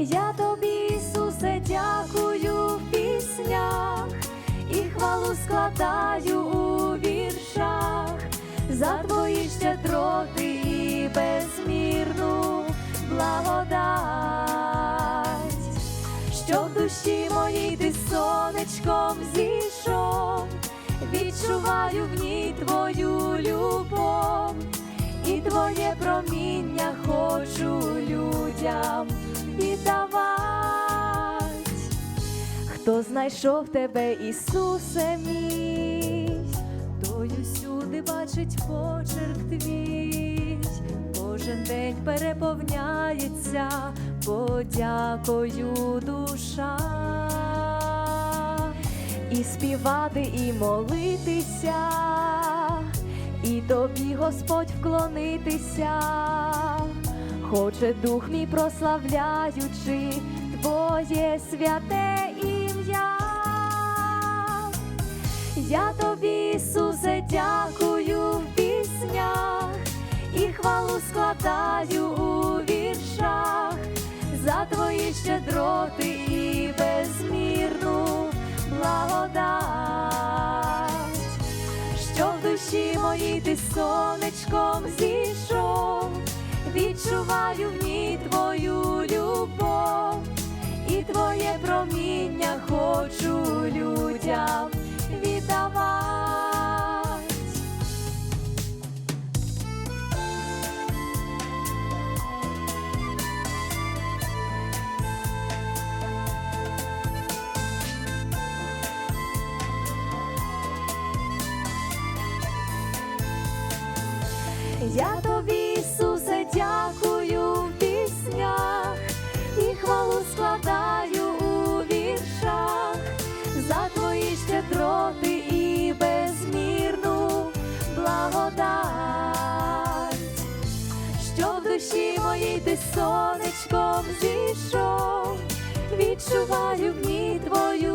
Я тобі, Ісусе, дякую в піснях і хвалу складаю у віршах. За твої щедроти і безмірну благодать, що в душі моїй ти сонечком зійшов, відчуваю в ній твою любов. І твоє проміння хочу людям знайшов тебе, Ісусе мій, той усюди бачить почерк твій, кожен день переповняється подякою душа, і співати, і молитися, і тобі, Господь, вклонитися, хоче дух мій прославляючи Твоє святе Я тобі, Ісусе, дякую в піснях і хвалу складаю у віршах. За твої щедроти і безмірну благодать, що в душі моїй ти сонечком зійшов, відчуваю в ній Я тобі, Ісусе, дякую в піснях і хвалу складаю у віршах. За твої щедроти і безмірну благодать, що в душі моїй ти сонечком зійшов, відчуваю в ній твою